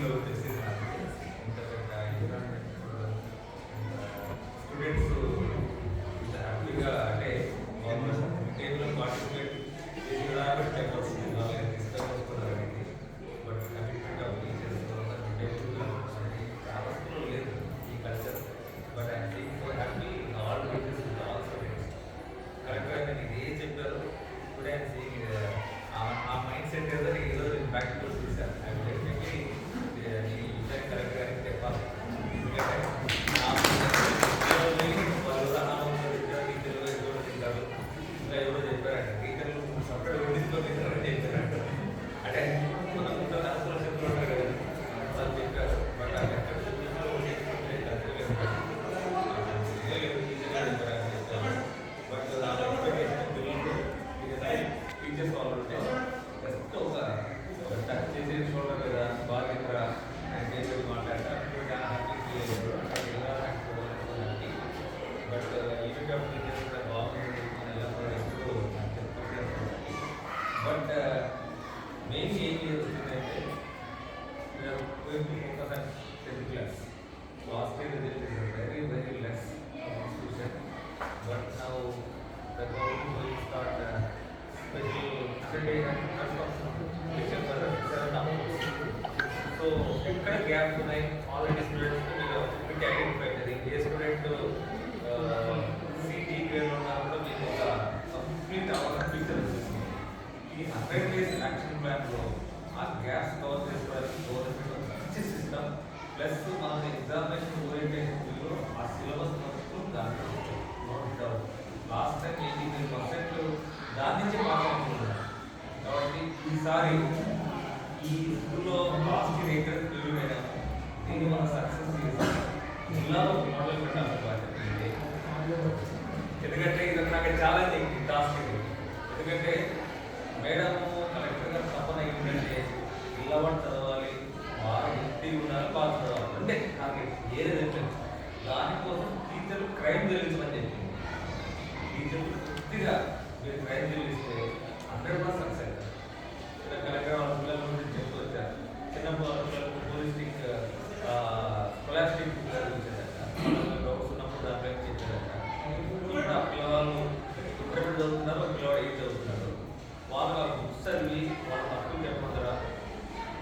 ఈజీగా వచ్చేసి ఇంత పెద్ద ఎన్విరాన్మెంట్ స్టూడెంట్స్ ఇంత హ్యాపీగా అంటే గవర్నమెంట్ టేబుల్లో పార్టిసిపేట్ చేసి కూడా టైం వస్తుంది వాళ్ళకి డిస్టర్బ్ వస్తున్నారు అనేది but commitment of teachers table చాలా స్కూల్లో లేదు ఈ culture but I think so happy all teachers all students కరెక్ట్గా నేను ఇది ఏం చెప్పారు టుడే ఐమ్ సీయింగ్ ఆ మైండ్ సెట్ ఏదో నేను ఈరోజు నేను ప్రాక్టికల్ ఇంకా but now the government will start special hundred lecture for seven so ఎక్కడ గ్యాప్స్ ఉన్నాయి ఆల్రెడీ స్టూడెంట్స్ మీరు మీకు ఐడెంటిఫై అవుతుంది ఏ స్టూడెంట్ సిటీ గ్రేడ్ ఉన్నా కూడా మీకు ఒక కంప్లీట్ అవగాహన పిక్చర్ వస్తుంది ఈ హండ్రెడ్ డేస్ యాక్షన్ ప్లాన్లో ఆ గ్యాప్స్ కవర్ చేసుకోవడానికి గవర్నమెంట్ ఒక మంచి సిస్టమ్ ప్లస్ మన ఎగ్జామినేషన్ ఓరియంటేషన్లో జిల్లాలో మొదలు పెట్టాలి ఎందుకంటే ఇది నాకు ఛాలెంజింగ్ టాస్క్ ఇది. ఎందుకంటే మేడం కలెక్టర్ గారు తప్పన ఏంటంటే పిల్లవాడు చదవాలి వారు ఇంటి ఉండాలి బాగా చదవాలి అంటే నాకు ఏది చెప్పారు దానికోసం టీచర్లు క్రైమ్ చెల్లించమని చెప్పింది. టీచర్లు పూర్తిగా మీరు క్రైమ్ చెల్లిస్తే హండ్రెడ్ పర్సెంట్ సక్సెస్ కలెక్టర్ వాళ్ళ పిల్లల గురించి చెప్తూ చిన్నప్పుడు వాళ్ళ పిల్లలకు పోలిస్టిక్ కొలాస్టిక్ డౌట్స్ ఉన్నప్పుడు దాంట్లో చెప్పారట ఇప్పుడు ఆ పిల్లవాళ్ళు ఇక్కడ చదువుతున్నారు ఒక పిల్లవాడు ఏం చదువుతున్నారు వాళ్ళు ఆ బుక్స్ చదివి వాళ్ళ తప్పులు చెప్పమంటారా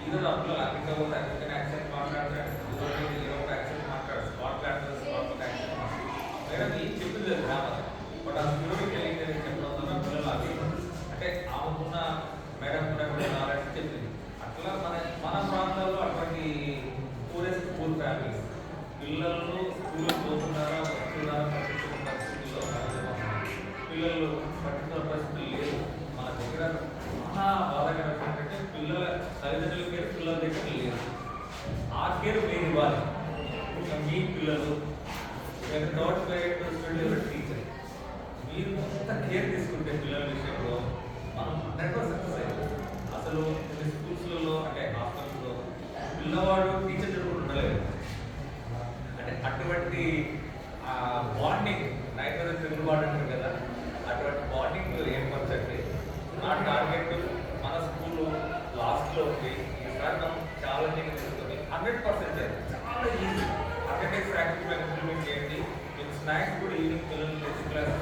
ఈరోజు ఆ పిల్లలు అమెరికా పోతే అమెరికన్ యాక్సెంట్ మాట్లాడతారు ఈరోజు యూరోప్ యాక్సెంట్ మాట్లాడు స్కాట్లాండ్ స్కాట్లాండ్ యాక్సెంట్ మాట్లాడు మేడం ఏం చెప్పింది గ్రామర్ బట్ ఆ స్కూల్కి వెళ్ళి చెప్పడం వల్ల పిల్లలు అవి అంటే ఆమెకున్న మేడం కూడా కూడా నాలెడ్జ్ చెప్పింది అట్లా మన మన ప్రాంతాల్లో అటువంటి పూరెస్ట్ పూర్ ఫ్యామిలీస్ పిల్లలు స్కూల్కి పోతున్నారా వస్తున్నారా పట్టించుకున్న పరిస్థితుల్లో పిల్లలు పట్టించుకున్న పరిస్థితులు లేదు. మన దగ్గర మహా బాధాకరం ఏంటంటే పిల్లల తల్లిదండ్రుల కేర్ పిల్లల దగ్గర లేదు. ఆ కేర్ మీరు ఇవ్వాలి. మీ పిల్లలు థర్డ్ గ్రేడ్ స్టూడెంట్ టీచర్? మీరు ఎంత కేర్ తీసుకుంటే పిల్లల విషయంలో మనం హండ్రెడ్ పర్సెంట్ సక్సెస్ అసలు కొన్ని స్కూల్స్లలో అంటే హాస్టల్స్లో పిల్లవాడు టీచర్ కూడా ఉండలేదు అటువంటి బాండింగ్ నైట్ తిరుగుబాటు అంటారు కదా అటువంటి బాండింగ్ ఏర్పరచండి. నా టార్గెట్ మన స్కూల్ లాస్ట్లో ఉంది. ఈసారి మనం ఛాలెంజింగ్ తీసుకొని హండ్రెడ్ పర్సెంట్ చాలా ఈజీ అటెండెన్స్ యాక్టివ్ ఇంప్లిమెంట్ చేయండి. మీకు స్నాక్స్ కూడా ఈవినింగ్ పిల్లలు టెన్త్ క్లాస్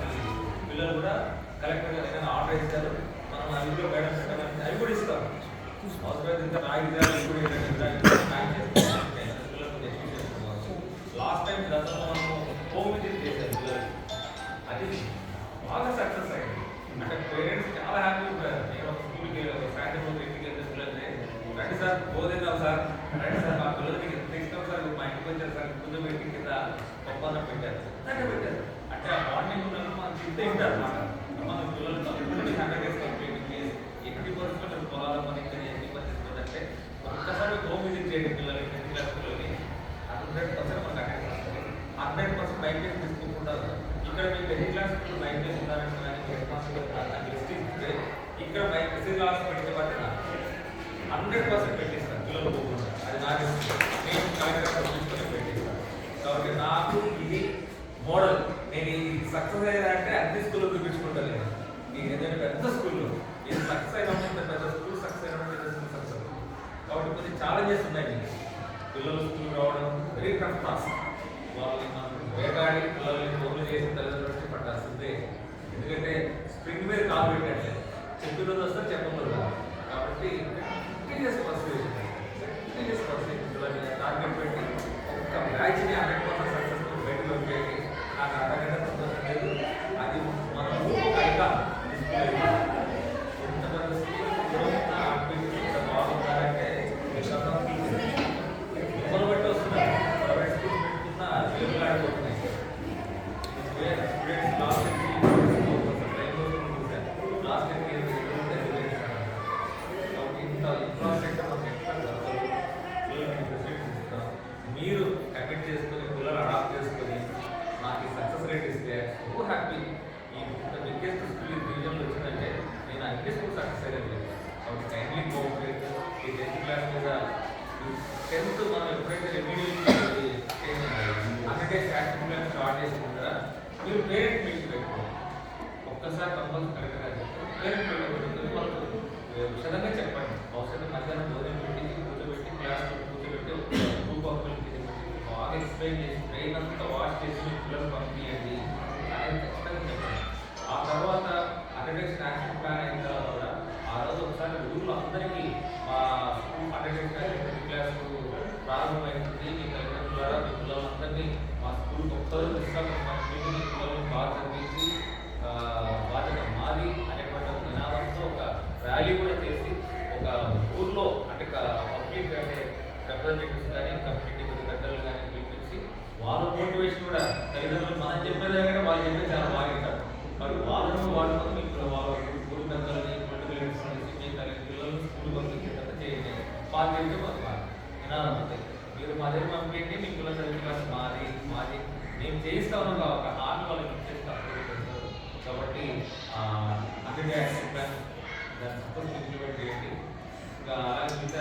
పిల్లలు కూడా కలెక్టర్ గారు ఏదైనా ఆర్డర్ ఇస్తారు. మనం అవి కూడా మేడం పెట్టాలని అవి కూడా ఇస్తాం. అవసరం ఇంత రాగి ఇవ్వాలి రండి సార్ పోదేద్దాం సార్. రండి సార్ మా పిల్లలకి సార్ మా ఇంటికి వచ్చారు సార్ ముందు పెట్టి కింద ఒప్పందం పెట్టారు. అంటే పెట్టారు. అంటే ఆ ఉన్నప్పుడు మనం అన్నమాట. మన పిల్లలు తప్పకుండా హండ్రెడ్ డేస్ కంప్లీట్ చేసి ఎట్టి పరిస్థితుల్లో పొలాల పని ఇక్కడ ఎన్ని పరిస్థితులు అంటే ఒక్కసారి హోమ్ విజిట్ చేయండి పిల్లలకి టెన్త్ క్లాస్ పిల్లలకి హండ్రెడ్ పర్సెంట్ మనకు అటెండ్ హండ్రెడ్ పర్సెంట్ ఇక్కడ మీకు టెన్త్ క్లాస్ బైక్ చేసి ఉన్నారంటే ఇక్కడ మెసేజ్ లాస్ పెట్టే పట్టిన హండ్రెడ్ పర్సెంట్ పెట్టిస్తాను. పిల్లలు పోకుండా. అది నాకు ఇష్టం. నేను కలెక్టర్ తీసుకొని పెట్టిస్తాను. కాబట్టి నాకు ఇది మోడల్. నేను ఈ సక్సెస్ అయ్యానంటే అన్ని స్కూల్లో చూపించుకుంటాను నేను ఇది ఏదైనా పెద్ద స్కూల్లో ఇది సక్సెస్ అయినప్పుడు పెద్ద స్కూల్ సక్సెస్ అయినప్పుడు పెద్ద స్కూల్ సక్సెస్ కాబట్టి కొన్ని ఛాలెంజెస్ ఉన్నాయి పిల్లలు స్కూల్ రావడం వెరీ టఫ్ టాస్క్ వాళ్ళని మనం వేటాడి పిల్లల్ని ఫోన్లు చేసిన తల్లిదండ్రులు పట్టాల్సిందే. ఎందుకంటే స్ప్రింగ్ మీద కాలు పెట్టండి చెప్పిన రోజు వస్తే చెప్పకూడదు. కాబట్టి కంటిన్యూస్ పర్సువేషన్ కంటిన్యూస్ పర్సువేషన్ పిల్లల్ని టార్గెట్ పెట్టి ఒక్క బ్యాచ్ని హండ్రెడ్ పర్సెంట్ సక్సెస్ఫుల్ బయటకు వచ్చేయండి నాకు అర్ధగంట సంతోషం లేదు అది మనం ఒక ఐకాన్ ఎంత పెద్ద స్కూల్ కూడా యాక్టివిటీస్ ఇంత బాగుంటారంటే మిమ్మల్ని బట్టి వస్తున్నారు ప్రైవేట్ స్కూల్ పెట్టుకున్న జైలు ఆడిపోతున్నాయి స్టూడెంట్స్ లాస్ట్ లాస్ట్ ఇంత ఇన్ఫ్రాస్ట్రక్చర్ మనకి ఎక్కడ దొరకదు పిల్లలకి ఫెసిలిటీస్ ఇస్తాం మీరు కమిట్ చేసుకొని పిల్లలు అడాప్ట్ చేసుకొని నాకు ఈ సక్సెస్ రేట్ ఇస్తే సో హ్యాపీ ఈ ఇంత బిగ్గెస్ట్ స్కూల్ ఈ రీజన్లో వచ్చిందంటే నేను అన్ని స్కూల్ సక్సెస్ అయ్యేది కాబట్టి కైండ్లీ కోఆపరేట్ ఈ టెన్త్ క్లాస్ మీద టెన్త్ మనం ఎప్పుడైతే రెమెడియల్ అంటే యాక్టివ్ క్లాస్ స్టార్ట్ చేసిన ముందర మీరు పేరెంట్ మీటింగ్ పెట్టుకోండి ఒక్కసారి కంపల్సరీ కరెక్ట్గా చెప్తారు పేరెంట్ మీటింగ్ వాళ్ళకు విషదంగా చెప్పండి. అవసరం మధ్యాహ్నం భోజనం పెట్టి కూర్చోబెట్టి క్లాస్ కూర్చోబెట్టి గ్రూప్ ఆఫ్ బాగా ఎక్స్ప్లెయిన్ చేసి ట్రైన్ అంతా వాష్ చేసి మీ పిల్లలు పంపించండి అనేది ఖచ్చితంగా చెప్పండి. ఆ తర్వాత అటెండెన్స్ యాక్షన్ ప్లాన్ అయిన తర్వాత కూడా ఆ రోజు ఒకసారి ఊళ్ళో అందరికీ మా స్కూల్ అటెండెన్స్ యాక్షన్ క్లాస్ ప్రారంభమైంది మీ తల్లిదండ్రుల ద్వారా మీ పిల్లలందరినీ మా స్కూల్ ఒక్కరు తీసుకొని మీ బాధ్యత మాది అనేటువంటి ఒక నినాదంతో ఒక ర్యాలీ కూడా చేసి ఒక ఊర్లో అంటే పబ్లిక్ అంటే రిప్రజెంటేటివ్స్ కానీ కమ్యూనిటీ పెద్దలు కానీ పిలిపించి వాళ్ళ మోటివేషన్ కూడా తల్లిదండ్రులు మనం చెప్పేదే వాళ్ళు చెప్పేది చాలా బాగా వింటారు మరి వాళ్ళను వాళ్ళను మీకు వాళ్ళ ఊరు పెద్దలని మీ తల్లి పిల్లలు స్కూల్ పంపించేటట్టు చేయండి మాకు బాగా నినాదం అంతే మీరు మా దగ్గర పంపించండి మీ పిల్లల చదివిన మాది మాది మేము చేయిస్తా ఒక హార్ట్ వాళ్ళకి ఇచ్చేస్తాను. కాబట్టి హండ్రెడ్ యాక్షన్ దాన్ని సపోజ్ ఇంప్లిమెంట్ చేయండి. ఇంకా అలాగే మిగతా